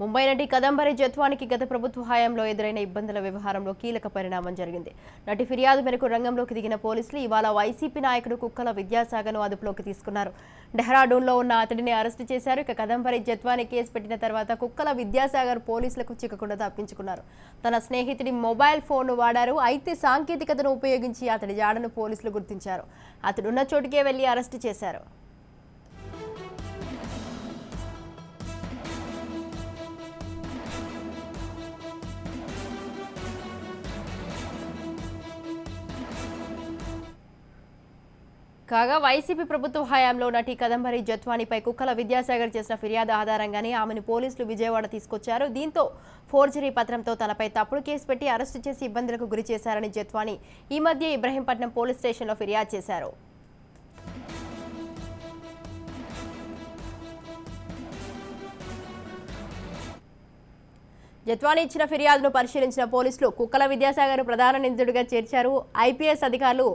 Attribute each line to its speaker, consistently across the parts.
Speaker 1: ముంబై నటి కదంబరి జత్వానికి గత ప్రభుత్వ హయాంలో ఎదురైన ఇబ్బందుల వ్యవహారంలో కీలక పరిణామం జరిగింది. నటి ఫిర్యాదు మేరకు రంగంలోకి దిగిన పోలీసులు ఇవాళ వైసీపీ నాయకుడు కుక్కల విద్యాసాగర్ను అదుపులోకి తీసుకున్నారు. డెహ్రాడూన్లో ఉన్న అతడిని అరెస్టు చేశారు. ఇక కదంబరి జత్వాని కేసు పెట్టిన తర్వాత కుక్కల విద్యాసాగర్ పోలీసులకు చిక్కకుండా తప్పించుకున్నారు. తన స్నేహితుడి మొబైల్ ఫోన్ను వాడారు. అయితే సాంకేతికతను ఉపయోగించి అతడి జాడను పోలీసులు గుర్తించారు. అతడున్న చోటుకే వెళ్ళి అరెస్టు చేశారు. కాగా వైసీపీ ప్రభుత్వ హయాంలో నటి కదంబరి జత్వానిపై కుక్కల విద్యాసాగర్ చేసిన ఫిర్యాదు ఆధారంగానే ఆమెను పోలీసులు విజయవాడ తీసుకొచ్చారు. దీంతో ఫోర్జరీ పత్రంతో తనపై తప్పుడు కేసు పెట్టి అరెస్టు చేసి ఇబ్బందులకు గురి చేశారని జత్వాని ఈ మధ్య ఇబ్రహీంపట్నం పోలీస్ స్టేషన్లో ఫిర్యాదు చేశారు. జత్వాని ఇచ్చిన ఫిర్యాదును పరిశీలించిన పోలీసులు కుక్కల విద్యాసాగర్ ప్రధాన నిందితుడిగా చేర్చారు. ఐపీఎస్ అధికారులు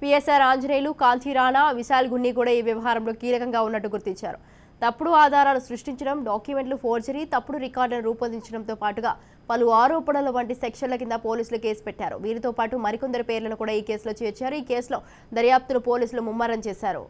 Speaker 1: పిఎస్ఆర్ ఆంజనేయులు కాంచీరాణా విశాల్ గున్ని కూడా ఈ వ్యవహారంలో కీలకంగా ఉన్నట్టు గుర్తించారు. తప్పుడు ఆధారాలు సృష్టించడం డాక్యుమెంట్లు ఫోర్జరీ తప్పుడు రికార్డులను రూపొందించడంతో పాటుగా పలు ఆరోపణల వంటి సెక్షన్ల కింద పోలీసులు కేసు పెట్టారు. వీరితో పాటు మరికొందరు పేర్లను కూడా ఈ కేసులో చేర్చారు. ఈ కేసులో దర్యాప్తును పోలీసులు ముమ్మరం చేశారు.